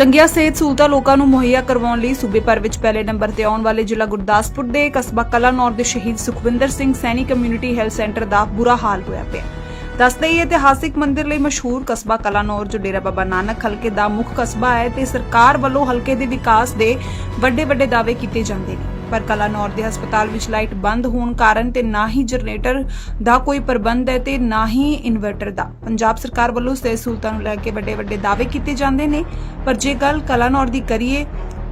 ਚੰਗੀਆਂ ਸਿਹਤ ਸਹੂਲਤਾਂ ਲੋਕਾਂ ਨੂੰ ਮੁਹੱਈਆ ਕਰਵਾਉਣ ਲਈ ਸੂਬੇ ਭਰ ਵਿੱਚ ਪਹਿਲੇ ਨੰਬਰ ਤੇ ਆਉਣ ਵਾਲੇ ਜ਼ਿਲ੍ਹਾ ਗੁਰਦਾਸਪੁਰ ਦੇ ਕਸਬਾ ਕਲਾਨੌਰ ਦੇ ਸ਼ਹੀਦ Sukhwinder Singh Saini community health centre ਦਾ ਬੁਰਾ ਹਾਲ ਹੋਇਆ ਪਿਆ। ਦੱਸਦੇ ਹੀ ਇਤਿਹਾਸਿਕ ਮੰਦਿਰ ਲਈ ਮਸ਼ਹੂਰ ਕਸਬਾ ਕਲਾਨੌਰ, ਜੋ ਡੇਰਾ ਬਾਬਾ ਨਾਨਕ ਹਲਕੇ ਦਾ ਮੁੱਖ ਕਸਬਾ ਹੈ, ਤੇ ਸਰਕਾਰ ਵੱਲੋਂ ਹਲਕੇ ਦੇ ਵਿਕਾਸ ਦੇ ਵੱਡੇ ਵੱਡੇ ਦਾਅਵੇ ਕੀਤੇ ਜਾਂਦੇ ਨੇ। ਪਰ ਕਲਾਨੌਰ ਦੇ ਹਸਪਤਾਲ ਵਿੱਚ ਲਾਈਟ ਬੰਦ ਹੋਣ ਕਾਰਨ ਤੇ ਨਾ ਹੀ ਜਨਰੇਟਰ ਦਾ ਕੋਈ ਪ੍ਰਬੰਧ ਹੈ ਤੇ ਨਾ ਹੀ ਇਨਵਰਟਰ ਦਾ। ਪੰਜਾਬ ਸਰਕਾਰ ਵੱਲੋਂ ਸਿਹਤ ਸਹੂਲਤਾਂ ਨੂੰ ਲੈ ਕੇ ਵੱਡੇ ਵੱਡੇ ਦਾਅਵੇ ਕੀਤੇ ਜਾਂਦੇ ਨੇ, ਪਰ ਜੇ ਗੱਲ ਕਲਾਨੌਰ ਦੀ ਕਰੀਏ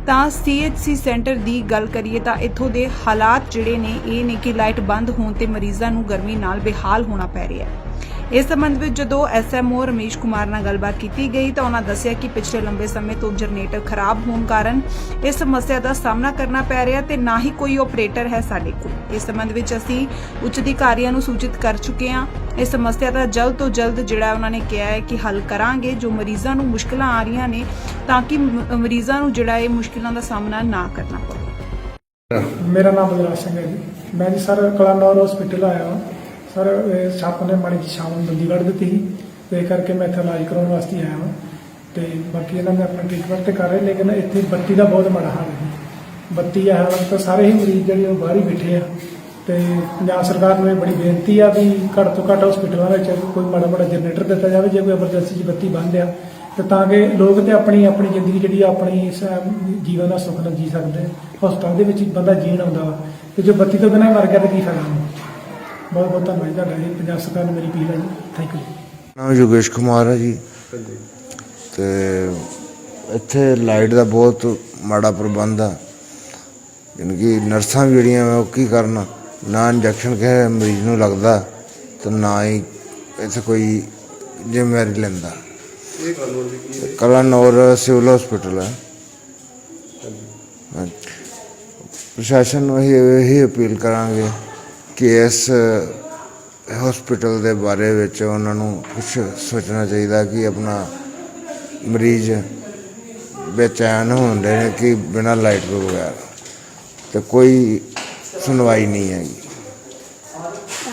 ਤਾਂ ਸੀਐਚਸੀ ਸੈਂਟਰ ਦੀ ਗੱਲ ਕਰੀਏ ਤਾਂ ਇੱਥੋਂ ਦੇ ਹਾਲਾਤ ਜਿਹੜੇ ਨੇ, ਇਹ ਨੇ ਕਿ ਲਾਈਟ ਬੰਦ ਹੋਣ ਤੇ ਮਰੀਜ਼ਾਂ ਨੂੰ ਗਰਮੀ ਨਾਲ ਬੇਹਾਲ ਹੋਣਾ ਪੈ ਰਿਹਾ ਹੈ। ਇਸ ਸੰਬੰਧ ਵਿੱਚ ਜਦੋਂ ਐਸਐਮਓ ਰਮੇਸ਼ ਕੁਮਾਰ ਨਾਲ ਗੱਲਬਾਤ ਕੀਤੀ ਗਈ ਤਾਂ ਉਹਨਾਂ ਦੱਸਿਆ ਕਿ ਪਿਛਲੇ ਲੰਬੇ ਸਮੇਂ ਤੋਂ ਜਨਰੇਟਰ ਖਰਾਬ ਹੋਣ ਕਾਰਨ ਇਸ ਸਮੱਸਿਆ ਦਾ ਸਾਹਮਣਾ ਕਰਨਾ ਪੈ ਰਿਹਾ ਤੇ ਨਾ ਹੀ ਕੋਈ ਆਪਰੇਟਰ ਹੈ ਸਾਡੇ ਕੋਲ। ਇਸ ਸੰਬੰਧ ਵਿੱਚ ਅਸੀਂ ਉੱਚ ਅਧਿਕਾਰੀਆਂ ਨੂੰ ਸੂਚਿਤ ਕਰ ਚੁੱਕੇ ਹਾਂ। ਇਸ ਸਮੱਸਿਆ ਦਾ ਜਲਦ ਤੋਂ ਜਲਦ ਜਿਹੜਾ ਉਹਨਾਂ ਨੇ ਕਿਹਾ ਹੈ ਕਿ ਹੱਲ ਕਰਾਂਗੇ। ਜੋ ਮਰੀਜ਼ਾਂ ਨੂੰ ਮੁਸ਼ਕਲਾਂ ਆ ਰਹੀਆਂ ਨੇ ਤਾਂ ਕਿ ਮਰੀਜ਼ਾਂ ਨੂੰ ਜਿਹੜਾ ਇਹ ਮੁਸ਼ਕਲਾਂ ਦਾ ਸਾਹਮਣਾ ਨਾ ਕਰਨਾ ਪਵੇ। ਮੇਰਾ ਨਾਮ ਬਲਰਾਜ ਸਿੰਘ ਹੈ ਜੀ। ਮੈਂ ਜੀ ਸਰ ਕਲਾਨੌਰ ਹਸਪੀਟਲ ਆਇਆ ਹਾਂ। ਸਰ, ਇਹ ਸੱਪ ਨੇ ਮਾੜੀ ਜਿਹੀ ਸ਼ਾਮ ਨੂੰ ਦੰਦੀ ਕੱਢ ਦਿੱਤੀ ਸੀ ਤੇ ਇਹ ਕਰਕੇ ਮੈਂ ਇੱਥੇ ਇਲਾਜ ਕਰਾਉਣ ਵਾਸਤੇ ਆਇਆ ਹਾਂ। ਤੇ ਬਾਕੀ ਇਹਨਾਂ ਨੇ ਆਪਣਾ ਟ੍ਰੀਟਮੈਂਟ ਤੇ ਕਰ ਰਹੇ, ਲੇਕਿਨ ਇੱਥੇ ਬੱਤੀ ਦਾ ਬਹੁਤ ਮਾੜਾ ਹਾਲ ਹੈ। ਬੱਤੀ ਆ ਹਾਲ ਤਾਂ ਸਾਰੇ ਹੀ ਮਰੀਜ਼ ਜਿਹੜੇ ਉਹ ਬਾਹਰ ਹੀ ਬੈਠੇ ਆ। ਤੇ ਪੰਜਾਬ ਸਰਕਾਰ ਨੂੰ ਇਹ ਬੜੀ ਬੇਨਤੀ ਆ ਵੀ ਘੱਟ ਤੋਂ ਘੱਟ ਹਸਪੀਟਲਾਂ ਵਿੱਚ ਕੋਈ ਮਾੜਾ ਮਾੜਾ ਜਨਰੇਟਰ ਦਿੱਤਾ ਜਾਵੇ, ਜੇ ਕੋਈ ਐਮਰਜੈਂਸੀ 'ਚ ਬੱਤੀ ਬੰਦ ਆ, ਤੇ ਤਾਂ ਕਿ ਲੋਕ ਤੇ ਆਪਣੀ ਆਪਣੀ ਜ਼ਿੰਦਗੀ ਜਿਹੜੀ ਆ, ਆਪਣੀ ਜੀਵਨ ਦਾ ਸੁੱਖ ਨਾਲ ਜੀ ਸਕਦੇ ਆ। ਹਸਪਤਾਲ ਦੇ ਵਿੱਚ ਬੰਦਾ ਜੀਣ ਆਉਂਦਾ ਵਾ, ਤੇ ਜੋ ਬੱਤੀ ਤੋਂ ਬਿਨਾਂ ਹੀ ਮਰ ਗਿਆ ਤਾਂ ਕੀ ਫਾਇਦਾ? ਬਹੁਤ ਬਹੁਤ ਧੰਨਵਾਦ ਤੁਹਾਡਾ ਜੀ। ਪੰਜਾਬ ਸਰਕਾਰ ਨੂੰ ਮੇਰੀ ਅਪੀਲ ਹੈ ਜੀ। ਥੈਂਕ ਯੂ ਨਾਮ ਯੋਗੇਸ਼ ਕੁਮਾਰ ਹੈ ਜੀ। ਤੇ ਇੱਥੇ ਲਾਈਟ ਦਾ ਬਹੁਤ ਮਾੜਾ ਪ੍ਰਬੰਧ ਆ। ਯਾਨੀ ਕਿ ਨਰਸਾਂ ਵੀ ਜਿਹੜੀਆਂ ਵਾ ਉਹ ਕੀ ਕਰਨ? ਨਾ ਇੰਜੈਕਸ਼ਨ ਕਿਸੇ ਮਰੀਜ਼ ਨੂੰ ਲੱਗਦਾ ਤੇ ਨਾ ਹੀ ਇੱਥੇ ਕੋਈ ਜ਼ਿੰਮੇਵਾਰੀ ਲੈਂਦਾ। ਕਲਾਨੌਰ ਸਿਵਲ ਹਸਪੀਟਲ ਹੈ। ਪ੍ਰਸ਼ਾਸਨ ਨੂੰ ਇਹ ਇਹ ਅਪੀਲ ਕਰਾਂਗੇ ਕਿ ਇਸ ਹਸਪੀਟਲ ਦੇ ਬਾਰੇ ਵਿੱਚ ਉਹਨਾਂ ਨੂੰ ਕੁਝ ਸੋਚਣਾ ਚਾਹੀਦਾ ਕਿ ਆਪਣਾ ਮਰੀਜ਼ ਬੇਚੈਨ ਹੁੰਦੇ ਨੇ ਕਿ ਬਿਨਾਂ ਲਾਈਟ ਤੋਂ ਬਗੈਰ। ਤੇ ਕੋਈ ਸੁਣਵਾਈ ਨਹੀਂ ਹੈਗੀ।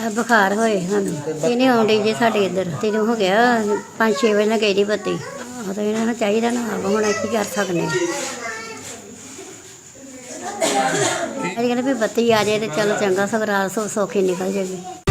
ਆਹ ਬੁਖਾਰ ਹੋਏ ਸਾਨੂੰ। ਇਹਨੇ ਆਉਂਦੇ ਜੇ ਸਾਡੇ ਇੱਧਰ। ਤੈਨੂੰ ਹੋ ਗਿਆ 5-6 ਵਜੇ ਨਾਲ ਗਈ ਦੀ ਬੱਤੀ। ਆ ਤਾਂ ਇਹਨਾਂ ਨੂੰ ਚਾਹੀਦਾ ਨਾ, ਆਪ ਹੁਣ ਕੀ ਕਰ ਸਕਦੇ ਇਹ ਕਹਿੰਦੇ ਵੀ ਬੱਤੀ ਆ ਜਾਏ ਤੇ ਚੱਲ ਚੰਗਾ ਸਗਰਾਲ ਸੋ ਸੌਖੀ ਨਿਕਲ ਜਾਵੇ